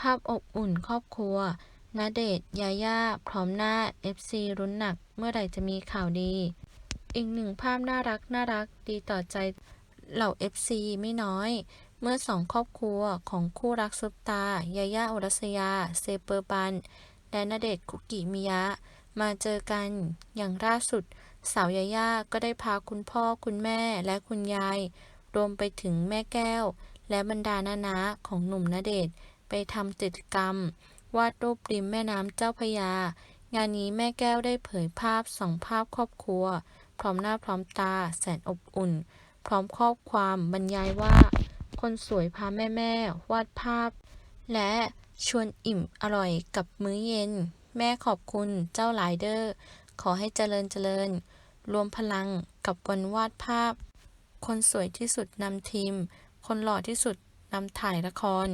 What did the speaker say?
ภาพอบอุ่นครอบครัวณเดชยาย่า พร้อมหน้า FC รุ้นหนัก เมื่อไหร่จะมีข่าวดี อีกหนึ่งภาพน่ารักน่ารักดีต่อใจเหล่า FC ไม่น้อย เมื่อสองครอบครัวของคู่รักซุปตา ยาย่าอุรัสยา เซเปอร์บัน และณเดชคุกิมิยะ มาเจอกัน อย่างล่าสุด สาวยาย่าก็ได้พาคุณพ่อคุณแม่และคุณยาย รวมไปถึงแม่แก้ว และบรรดานานาของหนุ่มณเดช ไปทำกิจกรรม วาดรูปริมแม่น้ำเจ้าพยา งานนี้แม่แก้วได้เผยภาพสองภาพครอบครัว พร้อมหน้าพร้อมตา แสนอบอุ่น พร้อมข้อความบรรยายว่า คนสวยพาแม่แม่วาดภาพ และชวนอิ่มอร่อยกับมื้อเย็น แม่ขอบคุณเจ้าหลเดอร์ ขอให้เจริญเจริญ รวมพลังกับวันวาดภาพ คนสวยที่สุดนำทีม คนหล่อที่สุดนำถ่ายละคร